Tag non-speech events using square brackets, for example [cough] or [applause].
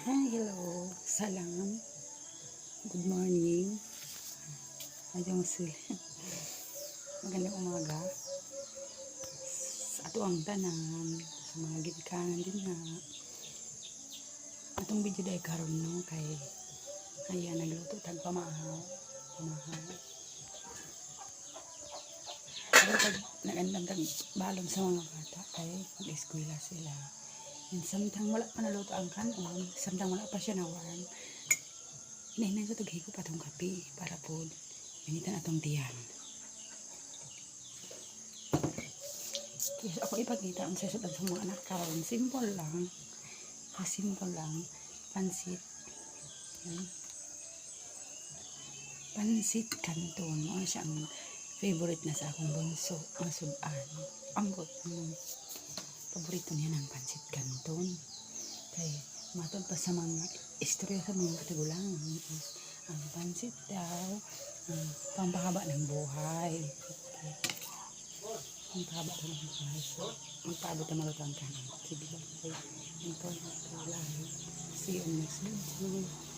Hi, hello. Salam. Good morning. Ayong sila. [laughs] Magandang umaga. Sa ato ang tanan. Sa mga gitkanan din nga. Atong video dahil karon no kay ayan nagluto tag pamahaw. Pamahaw. Nagandang tag balon sa mga bata kay mag-eskwela sila. And samtang wala pa naluto ang kanon, samtang wala pa siya na warm, Hinahinayin ko taghigo pa itong kape para po initan atong tiyan. Kaya ako ipakita ang sasudan sa mga anak karon. Simple lang. Ah, simple lang. Pansit. Yan. Pansit kanton. Ano siya ang favorite na sa akong bunso. Ang sudan. Ang gut. Ang paborito niya ng pansit kanton. Kaya matod pa sa mga istorya sa mga katigulangan is ang pansit daw ang pampahaba ng buhay. Okay. Pampahaba ng buhay. So, magpaabot na malutang ka ng. Sige ba? Okay. Ito, ito lang. See you next video.